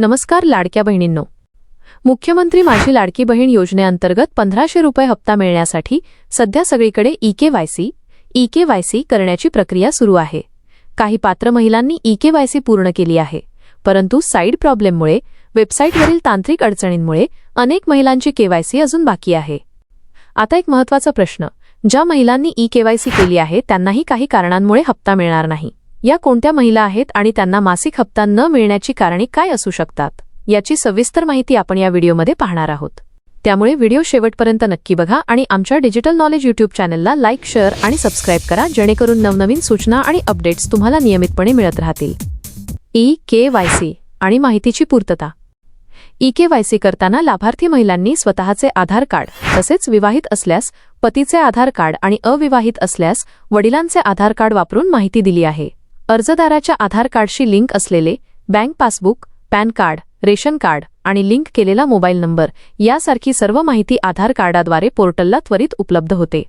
नमस्कार लाडक्या बहिणींनो. मुख्यमंत्री माझी लाडकी बहीण योजनेअंतर्गत पंधराशे रुपये हप्ता मिळण्यासाठी सध्या सगळीकडे E K Y C E K Y C करण्याची प्रक्रिया सुरू आहे. काही पात्र महिलांनी ई के वाय सी पूर्ण केली आहे. परंतु साईड प्रॉब्लेममुळे वेबसाईटवरील तांत्रिक अडचणींमुळे अनेक महिलांची केवायसी अजून बाकी आहे. आता एक महत्त्वाचा प्रश्न ज्या महिलांनी ई केवायसी केली आहे त्यांनाही काही कारणांमुळे हप्ता मिळणार नाही. या कोणत्या महिला आहेत आणि त्यांना मासिक हप्ता न मिळण्याची कारणे काय असू शकतात याची सविस्तर माहिती आपण या व्हिडिओमध्ये पाहणार आहोत. त्यामुळे व्हिडिओ शेवटपर्यंत नक्की बघा आणि आमच्या डिजिटल नॉलेज यूट्यूब चॅनलला लाईक शेअर आणि सबस्क्राईब करा जेणेकरून नवनवीन सूचना आणि अपडेट्स तुम्हाला नियमितपणे मिळत राहतील. ई के वाय सी आणि माहितीची पूर्तता. ई के वाय सी करताना लाभार्थी महिलांनी स्वतःचे आधार कार्ड तसेच विवाहित असल्यास पतीचे आधार कार्ड आणि अविवाहित असल्यास वडिलांचे आधार कार्ड वापरून माहिती दिली आहे. अर्जदाराच्या आधार कार्डशी लिंक असलेले bank passbook PAN card ration card आणि लिंक केलेला मोबाईल नंबर यासारखी सर्व माहिती आधार कार्डाद्वारे पोर्टलला त्वरित उपलब्ध होते.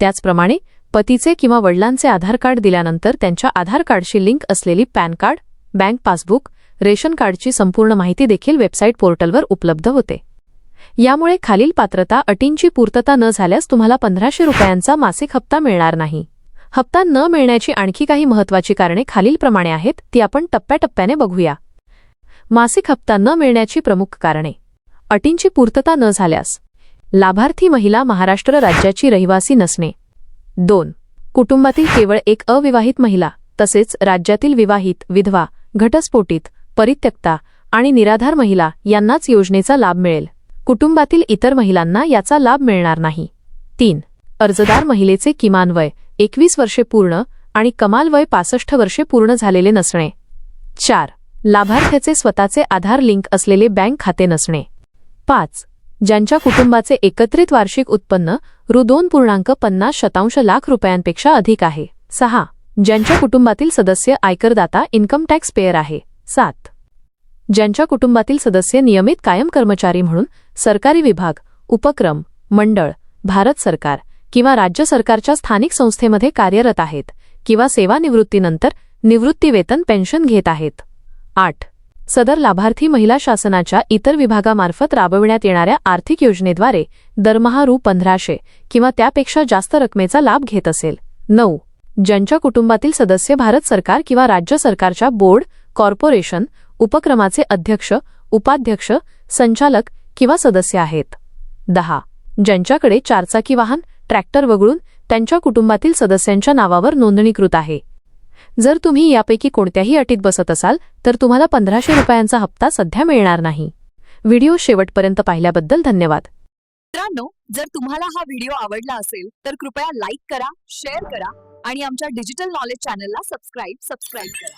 त्याचप्रमाणे पतीचे किंवा वडिलांचे आधार कार्ड दिल्यानंतर त्यांच्या आधार कार्डशी लिंक असलेली PAN card bank passbook ration कार्डची संपूर्ण माहिती देखील वेबसाईट पोर्टलवर उपलब्ध होते. यामुळे खालील पात्रता अटींची पूर्तता न झाल्यास तुम्हाला पंधराशे रुपयांचा मासिक हप्ता मिळणार नाही. हप्ता न मिळण्याची आणखी काही महत्त्वाची कारणे खालीलप्रमाणे आहेत ती आपण टप्प्याटप्प्याने बघूया. मासिक हप्ता न मिळण्याची प्रमुख कारणे. अटींची पूर्तता न झाल्यास. लाभार्थी महिला महाराष्ट्र राज्याची रहिवासी नसणे. दोन. कुटुंबातील केवळ एक अविवाहित महिला तसेच राज्यातील विवाहित विधवा घटस्फोटित परित्यक्ता आणि निराधार महिला यांनाच योजनेचा लाभ मिळेल. कुटुंबातील इतर महिलांना याचा लाभ मिळणार नाही. तीन. अर्जदार महिलेचे किमान वय एकवीस वर्षे पूर्ण आणि कमाल वय पासष्ट वर्षे पूर्ण झालेले नसणे. चार. लाभार्थ्याचे स्वतःचे आधार लिंक असलेले बँक खाते नसणे. पाच. ज्यांच्या कुटुंबाचे एकत्रित वार्षिक उत्पन्न रु दोन पूर्णांक पन्नास शतांश लाख रुपयांपेक्षा अधिक आहे. सहा. ज्यांच्या कुटुंबातील सदस्य आयकरदाता इन्कम टॅक्स पेयर आहे. सात. ज्यांच्या कुटुंबातील सदस्य नियमित कायम कर्मचारी म्हणून सरकारी विभाग उपक्रम मंडळ भारत सरकार किंवा राज्य सरकारच्या स्थानिक संस्थेमध्ये कार्यरत आहेत किंवा सेवानिवृत्तीनंतर निवृत्तीवेतन पेन्शन घेत आहेत. आठ. सदर लाभार्थी महिला शासनाच्या इतर विभागामार्फत राबविण्यात येणाऱ्या आर्थिक योजनेद्वारे दरमहा रु. पंधराशे किंवा त्यापेक्षा जास्त रकमेचा लाभ घेत असेल. नऊ. ज्यांच्या कुटुंबातील सदस्य भारत सरकार किंवा राज्य सरकारच्या बोर्ड कॉर्पोरेशन उपक्रमाचे अध्यक्ष उपाध्यक्ष संचालक किंवा सदस्य आहेत. दहा. ज्यांच्याकडे चारचाकी वाहन ट्रॅक्टर वगळून त्यांच्या कुटुंबातील सदस्यांच्या नावावर नोंदणीकृत आहे. जर तुम्ही यापैकी कोणत्याही अटीत बसत असाल तर तुम्हाला पंधराशे रुपयांचा हप्ता सध्या मिळणार नाही. व्हिडिओ शेवटपर्यंत पाहिल्याबद्दल धन्यवाद. मित्रांनो जर तुम्हाला हा व्हिडिओ आवडला असेल तर कृपया लाईक करा शेअर करा आणि आमच्या डिजिटल नॉलेज चॅनलला सबस्क्राईब सबस्क्राईब करा.